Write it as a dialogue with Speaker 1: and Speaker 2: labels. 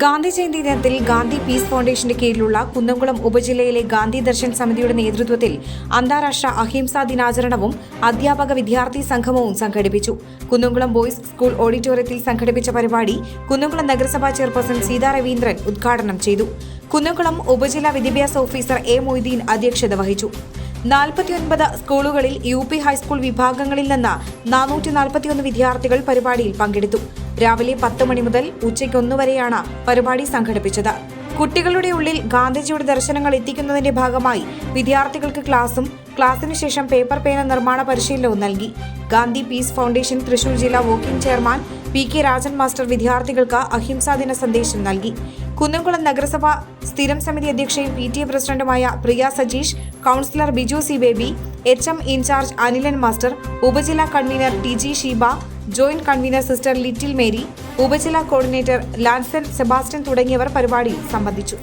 Speaker 1: ഗാന്ധി ജയന്തി ദിനത്തിൽ ഗാന്ധി പീസ് ഫൗണ്ടേഷന്റെ കീഴിലുള്ള കുന്നംകുളം ഉപജില്ലയിലെ ഗാന്ധി ദർശൻ സമിതിയുടെ നേതൃത്വത്തിൽ അന്താരാഷ്ട്ര അഹിംസാ ദിനാചരണവും അധ്യാപക വിദ്യാർത്ഥി സംഗമവും സംഘടിപ്പിച്ചു. കുന്നംകുളം ബോയ്സ് സ്കൂൾ ഓഡിറ്റോറിയത്തിൽ സംഘടിപ്പിച്ച പരിപാടി കുന്നംകുളം നഗരസഭാ ചെയർപേഴ്സൺ സീതാ രവീന്ദ്രൻ ഉദ്ഘാടനം ചെയ്തു. കുന്നംകുളം ഉപജില്ലാ വിദ്യാഭ്യാസ ഓഫീസർ എ മൊയ്തീൻ അധ്യക്ഷത വഹിച്ചു. നാൽപ്പത്തിയൊൻപത് സ്കൂളുകളിൽ യു പി ഹൈസ്കൂൾ വിഭാഗങ്ങളിൽ നിന്ന് നാനൂറ്റി നാൽപ്പത്തിയൊന്ന് വിദ്യാർത്ഥികൾ പരിപാടിയിൽ പങ്കെടുത്തു. രാവിലെ പത്ത് മണി മുതൽ ഉച്ചയ്ക്ക് ഒന്ന് വരെയാണ് പരിപാടി സംഘടിപ്പിച്ചത്. കുട്ടികളുടെ ഉള്ളിൽ ഗാന്ധിജിയുടെ ദർശനങ്ങൾ എത്തിക്കുന്നതിന്റെ ഭാഗമായി വിദ്യാർത്ഥികൾക്ക് ക്ലാസും ക്ലാസ്സിന് ശേഷം പേപ്പർ പേന നിർമ്മാണ പരിശീലനവും നൽകി. ഗാന്ധി പീസ് ഫൗണ്ടേഷൻ തൃശൂർ ജില്ലാ working chairman P K Rajan master വിദ്യാർത്ഥികൾക്ക് അഹിംസാ ദിന സന്ദേശം നൽകി. കുന്നംകുളം നഗരസഭ സ്ഥിരം സമിതി അധ്യക്ഷയും പി ടി എ പ്രസിഡന്റുമായ Priya Sajeesh councillor Biju C Baby H M incharge Anilan master ഉപജില്ലാ convener T G Sheeba joint convener sister Little Mary ഉപജില്ലാ കോർഡിനേറ്റർ ലാൻസൻ സെബാസ്റ്റ്യൻ തുടങ്ങിയവർ പരിപാടിയിൽ സംബന്ധിച്ചു.